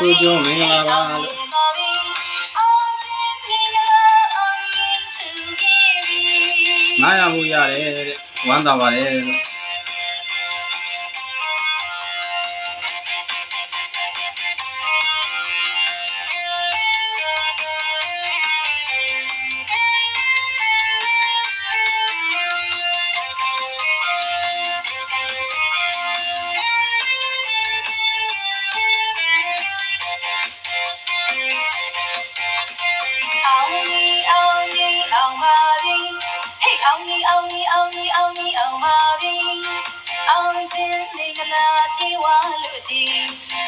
ကိုကိုကျော်မင်္ဂလာပါလို့အောင်ခြင်းမင်္ဂလာအောင်ရင်ချူခဲ့ပြီငားရဖို့ရတယ်တဲ့ဝမ်းသာပါတယ်လို့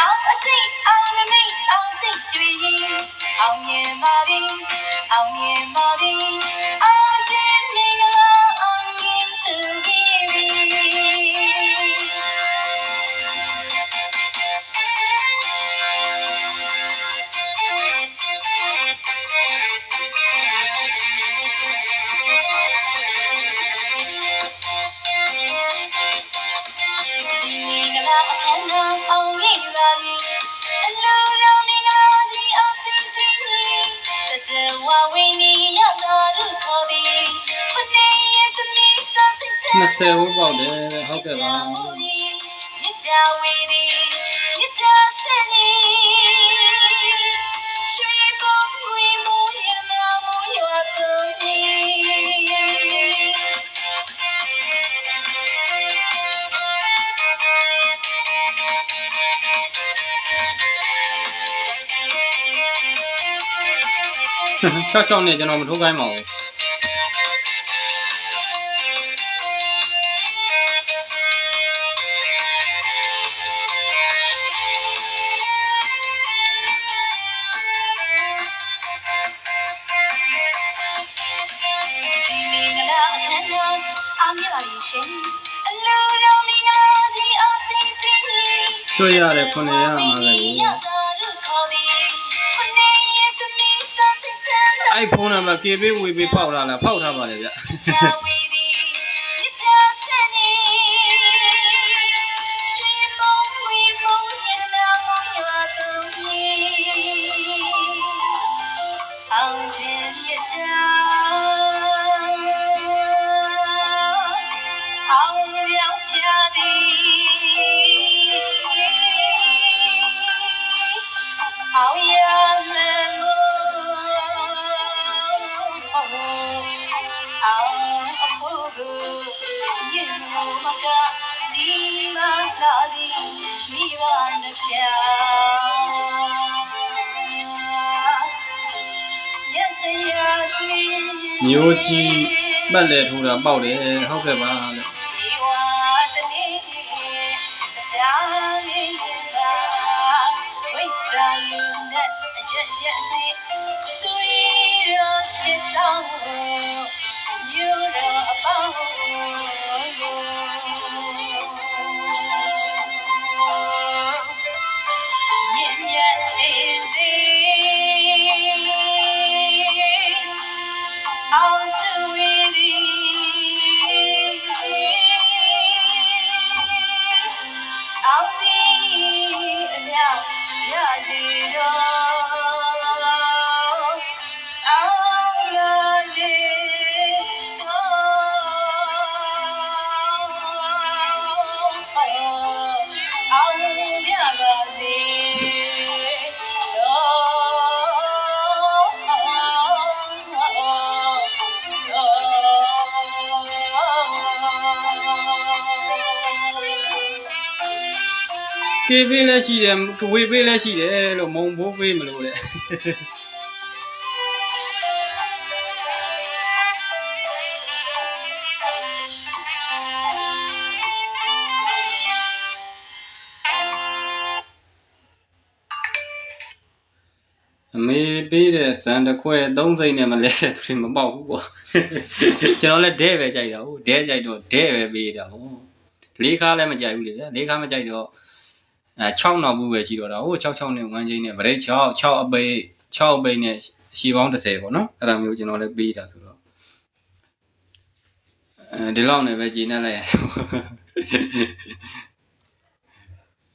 အောင်အတိတ်အောင်နမိတ်အောင်စိတ်တွေရင်အောင်မြင်ပါပြီ 20ဝပေါက်တယ်တဲ့ဟုတ်ကဲ့ပါ 66နဲ့ကျွန်တော်မထိုးခိုင်းပါဘူးဒီမင်္ဂလာအခမ်းအနားအောင်ရပါပြီရှင်အလိုတော်မင်္ဂလာကြီး အဲ့ဖုန်းနံပါတ် KB ဝေပေးဖောက်ထားလားဖောက်ထားပါလေဗျ မျိုးကြီးပတ်လေထိုးတာပေါက်တယ်ဟုတ်ကဲ့ပါလို့ဒီဝါတနေ့တရားလေးရင်ပါဝိဇ္ဇာယူနဲ့အရက်ရက်နဲ့ဆွေရောရှိတော အောင်စုဝေးသည်အောင်စီအမြရစီတော် ကေပေးလည်းရှိတယ်ဝေပေးလည်းရှိတယ်လို့မုံဘိုးပေးမလို့တဲ့အမေပေးတဲ့ဇန်တစ်ခွဲ3စိမ့်နဲ့မလဲတဲ့သူတွေမပေါက်ဘူးပေါ့ကျွန်တော်လည်းဒဲပဲကြိုက်တာဟုတ်ဒဲကြိုက်တော့ဒဲပဲပေးတာဟုတ်လေးခါလည်းမကြိုက်ဘူးလေဗျာလေးခါမကြိုက်တော့ အဲ6နောက်ဘူးပဲရှိတော့တာဟုတ်6 6နဲ့1ချင်းနဲ့ဗရိတ်6 6အပိတ်6အပိတ်နဲ့ရှည်ပေါင်း30ပေါ့နော်အဲ့ဒါမျိုးကျွန်တော်လည်းပေးတာဆိုတော့အဲဒီလောက်နဲ့ပဲဂျင်းနဲ့လိုက်ရတယ်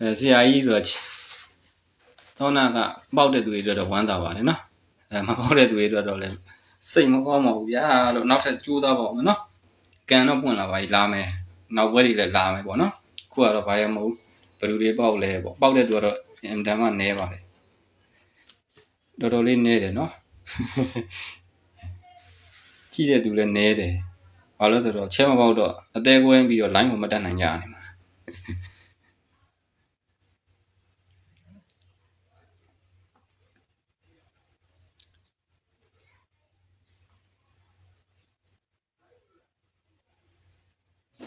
အဲဆရာကြီးဆိုတော့သောနာကပေါက်တဲ့သူတွေအတွက်တော့ဝမ်းသာပါတယ်နော်အဲမပေါက်တဲ့သူတွေအတွက်တော့လည်းစိတ်မကောင်းပါဘူးဗျာလို့နောက်ထပ်ကြိုးစားပါဦးမယ်နော်ကန်တော့ပွင့်လာပါပြီလာမယ်နောက်ဘွဲတွေလည်းလာမယ်ပေါ့နော်ခုကတော့ဘာရမဟုတ် ဘယ်သူတွေပေါက်လဲပေါ့ပေါက်တဲ့သူကတော့အင်တန်မှနဲပါတယ်တော်တော်လေးနဲတယ်နော်ကြည့်တဲ့သူလည်းနဲတယ်ဘာလို့လဲဆိုတော့ချဲမပေါက်တော့အသေးကွဲပြီးတော့ line ကိုမတက်နိုင်ကြရတယ်မှာ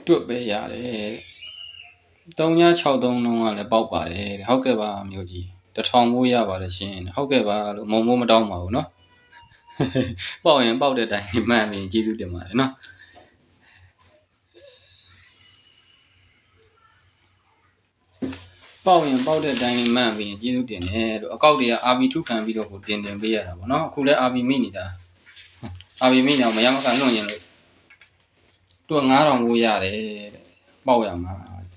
တွတ်ပဲရတယ် 3963လုံးကလည်းပေါက်ပါတယ်တဲ့ဟုတ်ကဲ့ပါမျိုးကြီးတစ်ထောင်မိုးရပါတယ်ရှင်ဟုတ်ကဲ့ပါလို့မုံမိုးမတောင်းပါဘူးเนาะ ပေါက်ရင်ပေါက်တဲ့အတိုင်းမှန်ပြီကျေးဇူးတင်ပါတယ်เนาะပေါက်ရင်ပေါက်တဲ့အတိုင်းမှန်ပြီကျေးဇူးတင်တယ်လို့အကောက်တွေကအာဘီထုခံပြီးတော့ကိုတင်တင်ပေးရတာပေါ့เนาะအခုလည်းအာဘီမိနေတာအာဘီမိနေအောင်မရမကန်လွန်ရင်လို့သူက9000မိုးရတယ်တဲ့ပေါက်ရမှာ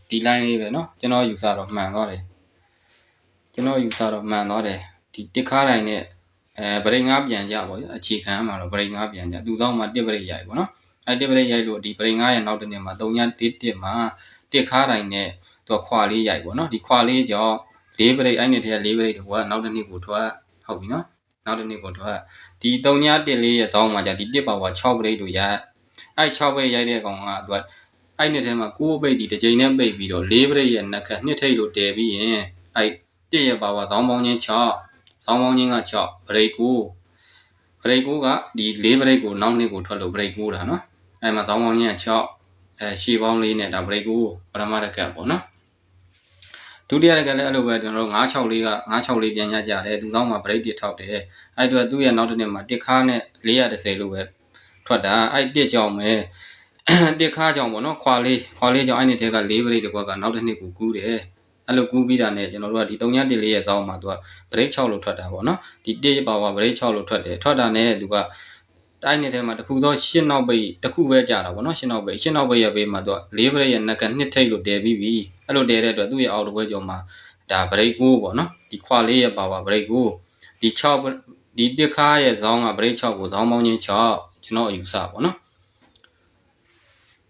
ဒီ line လေးပဲเนาะကျွန်တော်ယူဆတော့မှန်သွားတယ်ကျွန်တော်ယူဆတော့မှန်သွားတယ်ဒီတစ်ခါတိုင်းနဲ့ အဲဗရိတ်ငါးပြန်ကြပေါ့ဗျာအခြေခံမှာတော့ဗရိတ်ငါးပြန်ကြသူသောမှာတစ်ဗရိတ်ရိုက်ပေါ့နော်အဲတစ်ဗရိတ်ရိုက်လို့ဒီဗရိတ်ငါးရဲ့နောက်တစ်နေ့မှာ3ညတစ်တစ်မှာတစ်ခါတိုင်းနဲ့သူခွာလေးရိုက်ပေါ့နော်ဒီခွာလေးကြောင့်၄ဗရိတ်အဲ့နဲ့တည်းက၄ဗရိတ်တကွာနောက်တစ်နေ့ကိုထွက်ဟုတ်ပြီနော်နောက်တစ်နေ့ကိုထွက်ဒီ3ညတစ်လေးရဲ့ဇောင်းမှာじゃဒီတစ်ပါဝါ6ဗရိတ်တို့ရိုက်အဲ့6ဗရိတ်ရိုက်တဲ့ကောင်ကသူက အဲ့နှစ်ထဲမှာ9ဗရိတ်ဒီတစ်ချိန်နဲ့ပိတ်ပြီးတော့၄ဗရိတ်ရဲ့နှက်ခတ်နှစ်ထိပ်လို့တည်ပြီးရင်အဲ့တစ်ရဲ့ပါဝါဇောင်းပေါင်းချင်း6ဆောင်းပေါင်းချင်းက6ဗရိတ်ကိုဗရိတ်ကိုကဒီ၄ဗရိတ်ကိုနောက်နှစ်ကိုထွက်လို့ဗရိတ်ကိုတာနော်အဲမှာဆောင်းပေါင်းချင်းက6အဲရှေ့ပေါင်းလေးနဲ့ဒါဗရိတ်ကိုပရမရကတ်ပေါ့နော်ဒုတိယရကလည်းအဲ့လိုပဲကျွန်တော်တို့964က964ပြန်ရကြတယ်သူဆောင်မှာဗရိတ်တွေထောက်တယ်အဲ့အတွက်သူ့ရဲ့နောက်တစ်နှစ်မှာတစ်ခါနဲ့430လို့ပဲထွက်တာအဲ့တစ်ကြောင်ပဲ တစ်ခါကြောင်ပေါ့နော်ခွာလေးခွာလေးကြောင်အဲ့နှစ်ထဲက4ဗရိတ်တကွက်ကနောက်တစ်နှစ်ကိုကူးတယ်အဲ့လိုကူးပြီးတာနဲ့ကျွန်တော်တို့ကဒီ3ည1လေးရဲ့ဇောင်းမှာသူက break 6လို့ထွက်တာပေါ့နော်ဒီ1ပါဝါ break 6လို့ထွက်တယ်ထွက်တာနဲ့သူကတိုင်းနေတဲ့မှာတခုသောရှင်းနောက်ပိတ်တခုပဲကြာတာပေါ့နော်ရှင်းနောက်ပိတ်ရှင်းနောက်ပိတ်ရဲ့ဘေးမှာသူက4 break ရဲ့နက်ကနှစ်ထိတ်လို့တည်ပြီးပြီအဲ့လိုတည်တဲ့အတွက်သူ့ရဲ့အောက်တစ်ပွဲကျော်မှာဒါ break 9ပေါ့နော်ဒီခွာလေးရဲ့ပါဝါ break 9ဒီ6ဒီတစ်ခါရဲ့ဇောင်းက break 6ကိုဇောင်းပေါင်းချင်း6ကျွန်တော်အယူဆပေါ့နော်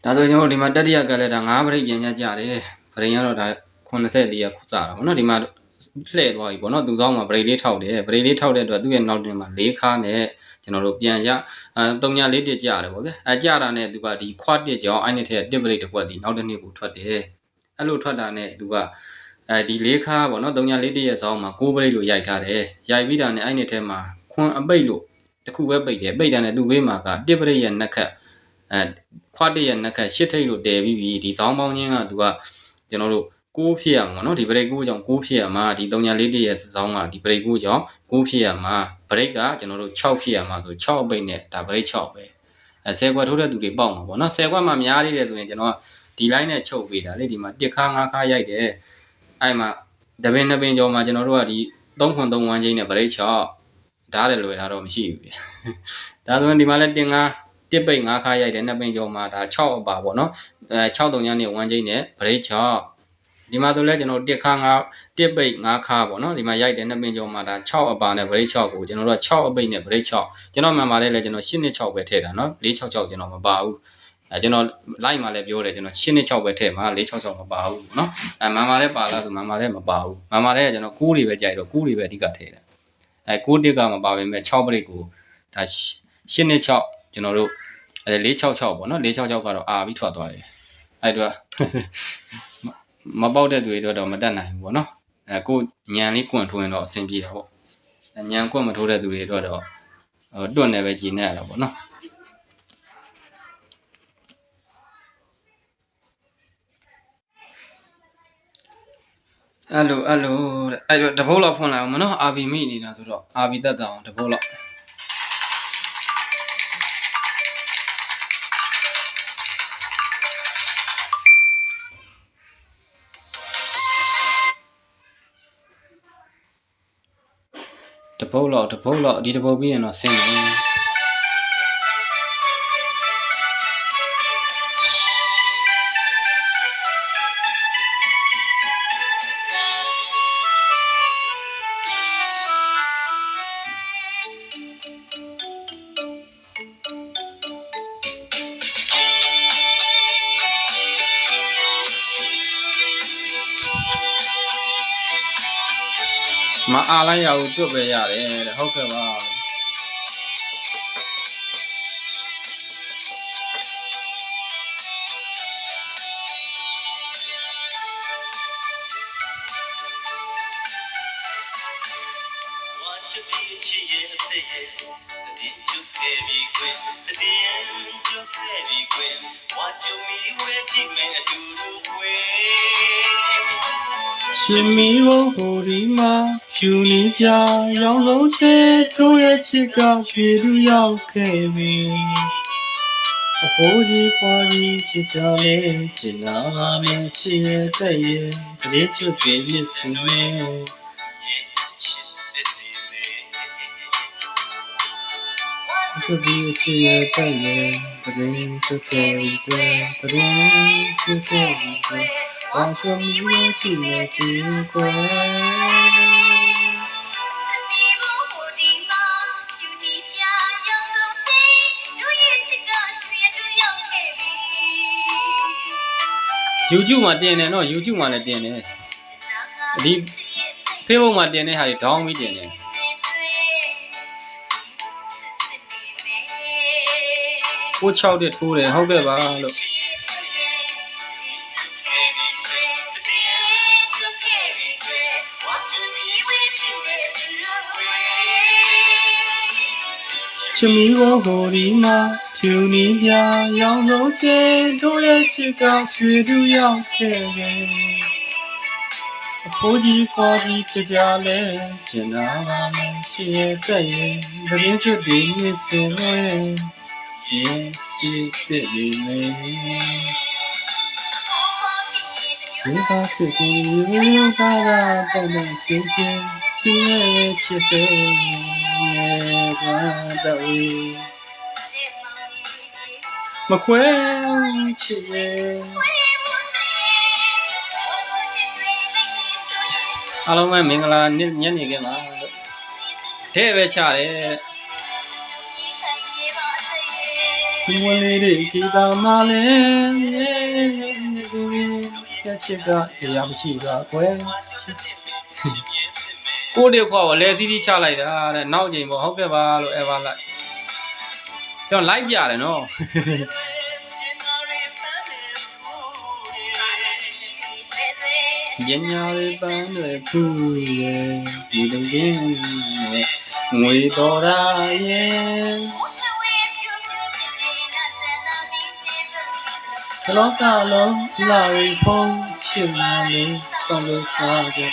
ဒါဆိုကျွန်တော်ဒီမှာတတိယကလည်းဒါ9 break ပြန်ကြကြတယ်ဘရိန်ကတော့ဒါ84ရက်ခုစားတာပေါ့နော်ဒီမှာလှည့်သွားပြီပေါ့နော်သူဆောင်မှာဗရိတ်လေးထောက်တယ်ဗရိတ်လေးထောက်တဲ့အတွက်သူ့ရဲ့နောက်တင်မှာ၄ခါနဲ့ကျွန်တော်တို့ပြန်ကြအဲ3ညလေးတစ်ကြရတယ်ပေါ့ဗျအဲကြတာနဲ့သူကဒီခွတ်တစ်ကြောင်းအဲ့နဲ့ထက်တစ်ဗရိတ်တစ်ခွက်ဒီနောက်တစ်နေ့ကိုထွက်တယ်အဲ့လိုထွက်တာနဲ့သူကအဲဒီ၄ခါပေါ့နော်3ညလေးတစ်ရဲ့ဆောင်မှာ6ဗရိတ်လို့ရိုက်ထားတယ်ရိုက်ပြီးတာနဲ့အဲ့နဲ့ထဲမှာခွန်အပိတ်လို့တခုပဲပိတ်တယ်ပိတ်တာနဲ့သူ့ဘေးမှာကတစ်ဗရိတ်ရဲ့နှက်ခတ် အဲခွတ်တစ်ရဲ့နှက်ခတ်ရှစ်ထိတ်လို့တည်ပြီးပြီဒီဆောင်ပေါင်းချင်းကသူကကျွန်တော်တို့6ဖြစ်ရမှာเนาะဒီ break 6ကြောင့်6ဖြစ်ရမှာဒီ3.4တရဲ့စောင်းကဒီ break 6ကြောင့်6ဖြစ်ရမှာ break ကကျွန်တော်တို့6ဖြစ်ရမှာဆို6အပိတ်နဲ့ဒါ break 6ပဲအဲ10ခွက်ထိုးတဲ့သူတွေပေါက်မှာပေါ့เนาะ10ခွက်မှများသေးတယ်ဆိုရင်ကျွန်တော်ကဒီ line နဲ့ချုပ်ပေးတာလေဒီမှာ1ခါ5ခါရိုက်တယ်အဲ့မှာတပင်နှစ်ပင်ကျော်မှာကျွန်တော်တို့ကဒီ3ခွန်3ဝမ်းချင်းနဲ့ break 6ဓာတ်တယ်လွယ်တာတော့မရှိဘူးဗျဒါဆိုရင်ဒီမှာလဲတင်ကား တစ်ပိတ်၅ခါရိုက်တယ်နှစ်ပိတ်ကျော်မှာဒါ6အပါပေါ့နော်အဲ6တုံညနေ1ချိန်နဲ့ဘရိတ်6ဒီမှာဆိုလဲကျွန်တော်တစ်ခါ5တစ်ပိတ်5ခါပေါ့နော်ဒီမှာရိုက်တယ်နှစ်ပင်ကျော်မှာဒါ6အပါနဲ့ break 6ကိုကျွန်တော်တို့6အပိတ်နဲ့ break 6ကျွန်တော်မှန်ပါတယ်လေကျွန်တော်8နှစ်6ပဲထည့်တာနော်466ကျွန်တော်မပါဘူးအဲကျွန်တော် live မှာလည်းပြောတယ်ကျွန်တော်8နှစ်6ပဲထည့်မှာ466မပါဘူးပေါ့နော်အဲမှန်ပါတယ်ပါလားဆိုမှန်ပါတယ်မပါဘူးမှန်ပါတယ်ကကျွန်တော်9တွေပဲကြိုက်တော့9တွေပဲအဓိကထည့်တယ်အဲ9တက်ကမပါပေမဲ့6 break ကိုဒါ8နှစ်6 ကျွန်တော်တို့အဲ466ပေါ့နော်466ကတော့အာပြီးထွက်သွားတယ်အဲ့တော့မပေါက်တဲ့သူတွေတော့တော့မတက်နိုင်ဘူးပေါ့နော်အဲကိုညံလေးကွန့်ထိုးရင်တော့အဆင်ပြေတာပေါ့ညံကွန့်မထိုးတဲ့သူတွေတော့တော့တွန့်နေပဲကြည်နေရတာပေါ့နော်အဲ့လိုအဲ့လိုတဲ့အဲ့တော့တပုတ်လောက်ဖွင့်လိုက်အောင်မနော်အာဘီမိနေတာဆိုတော့အာဘီတက်တာအောင်တပုတ်လောက် ပုတ်လောက်တပုတ်လောက်ဒီတပုတ်ပြီးရင်တော့ဆင်းတယ် အားလိုက်ရဘူးတွတ်ပဲရတယ်တဲ့ဟုတ်ကဲ့ပါလို့ဝါချပြီချစ်ရဲ့အသက်ရဲ့တည်ကျုပ်ခဲ့ပြီကွယ်တည်ကျုပ်ခဲ့ပြီကွယ်ဝါချမီဝဲကြည့်မယ်အတူတူကွယ် ရှင်မီဘိုဟိုဒီမှာဖြူနေပြရောင်လုံးချေတို့ရဲ့ချစ်ကရွှေလူရောက်ခဲ့ပြီအဖိုးကြီးပွားကြီးချစ်ကြလေချင်နာမယ်ချစ်ရဲ့တဲ့ရဲ့တည်းချွတ်ပြေမြစ်စင်မယ်ရဲ့ချစ်တဲ့နေမေချစ်ပြီးချစ်ရဲ့တဲ့ရဲ့တည်းချစ်ခဲ့ပြီကွယ်တည်းချစ်ခဲ့ပြီကွယ်ဝါဆုံးမီချစ်ရဲ့ဒီကွယ်ချစ်မိဖို့ဟိုဒီမှာဖြူ နီပြရောက်ဆုံးချင်းတို့ရဲ့ချစ်ကရွှေတို့ရောက်ခဲ့ပြီ YouTube မှာတင်တယ်နော် YouTube မှာလည်းတင်တယ်ဒီ Facebook မှာတင်တဲ့ဟာတွေဒေါင်းပြီးတင်တယ်ကို6တက်ထိုးတယ်ဟုတ်ကဲ့ပါလို့ ချမီဝဟိုဒီမှာဖြူနီပြရောင်လုံးချေတို့ရဲ့ချစ်ကရွှေသူရောက်ခဲ့တယ်အဖိုးကြီးဖွားကြီးဖြစ်ကြလဲကျင်နာပါမရှိရဲ့တဲ့ရဲ့တရင်ချွတ်ဒီမြစ်စင်လွဲဒီစီတဲ့ဒီမေဝိပါစိတ်ကိုရေရတာတော့မရှင်းရှင်းချစ်ရဲ့ချစ်စေ ရဲ့ကတော့မခွဲချစ်ရဲ့အားလုံးပဲမင်္ဂလာနေ့ညနေခင်းပါလို့တဲ့ပဲချတယ်ဒီဝလေးတွေကြည်တော်မှလည်းသူရဲ့ချစ်ကတရားမရှိပါကွယ် ကိုတည်းခေါ်လဲသီးသီးချလိုက်တာတဲ့နောက်ချိန်ပေါ့ဟုတ်ကဲ့ပါလို့ ever လိုက်ကျွန်တော် live ပြတယ်နော်ညညာလေးပန်းတွေဖူးရဲ့ဒီလိုရင်းနဲ့ငွေတော်ရာရဲ့ဘလောကလုံးလာရီဖုံးချစ်မလေး ဆုံးလို့ချတဲ့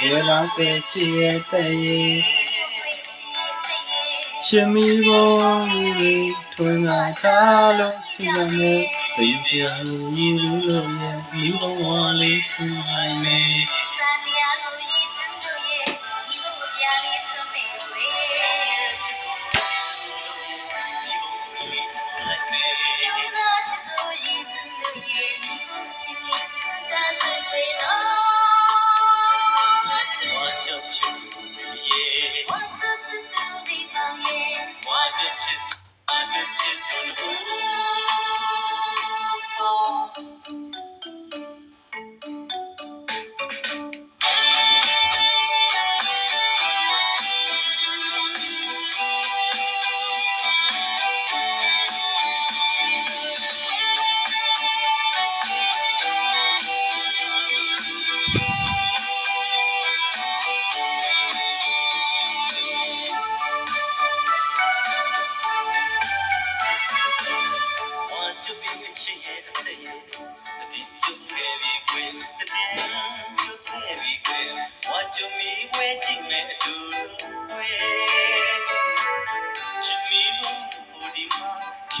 ဘယ်လာတဲ့ချစ်ရဲ့တဲ့ရဲ့ချစ်မီဘောထွန်းလာထားလို့ရှိရမယ်စိတ်ပြောင်းရည်လို့ရဲ့ဒီဘဝလေးခုနိုင်မယ်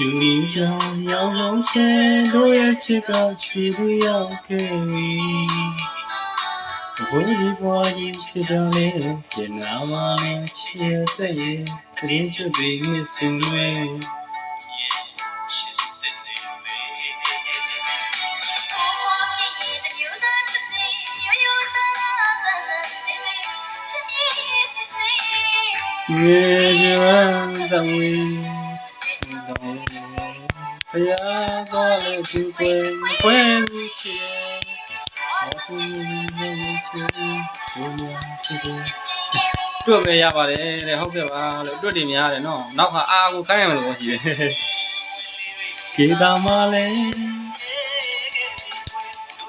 မှာဖြူနီပြောင်ရောင်လုံးချဲတို့ရဲ့ချစ်ကရွှေသူရောက်ခဲ့ပြီဘိုးကြီးဘွားကြီးဖြစ်တော်လေကျင်နာမနဲ့ချစ်ရဲ့တဲ့ရဲ့က လေးချွတ်ပြီးမစင်လွဲရဲ့ချစ်တဲ့နေမေရေကြမ်းတဝေဖယားကောလည်းဒီကွယ်မခွဲဘူးချစ်ရဲ့ဘာလို့လဲချစ်ဘုရားချစ်တွတ်ပဲရပါတယ်တဲ့ဟုတ်ကဲ့ပါလို့တွတ်တယ်များတယ်နော်နောက်ကအာကိုခိုင်းရမယ်လို့ရှိတယ်ကေတာမလဲ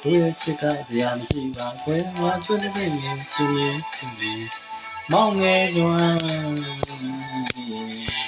တို့ရဲ့ချစ်ကတရားမရှိပါခွဲငါချွတ်တဲ့ငယ်ချစ်လေးချစ်လေးမောင်ငယ်စွမ်း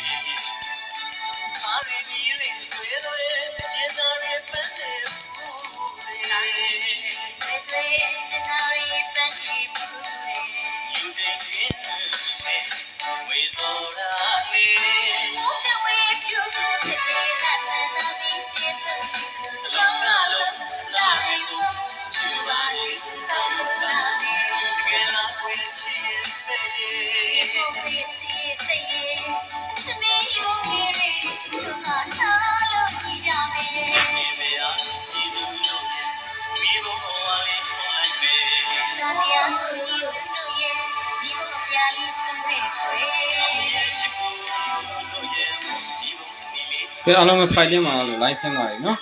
ကိုတို့ရဲ့မိဘမိလေးကဲအားလုံးပဲ fight တင်ပါလို့ line ဆင်းပါလေနော်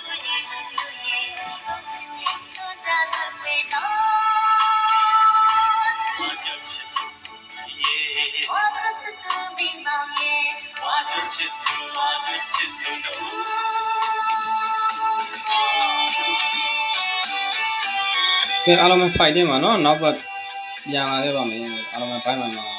ဝါချစ်ချစ်ယေဝါချစ်ချစ်ဝါချစ်ချစ်တို့ကဲအားလုံးပဲ fight တင်ပါနော်နောက်ပတ်ပြန်လာခဲ့ပါမယ်အားလုံးပဲ bye bye ပါ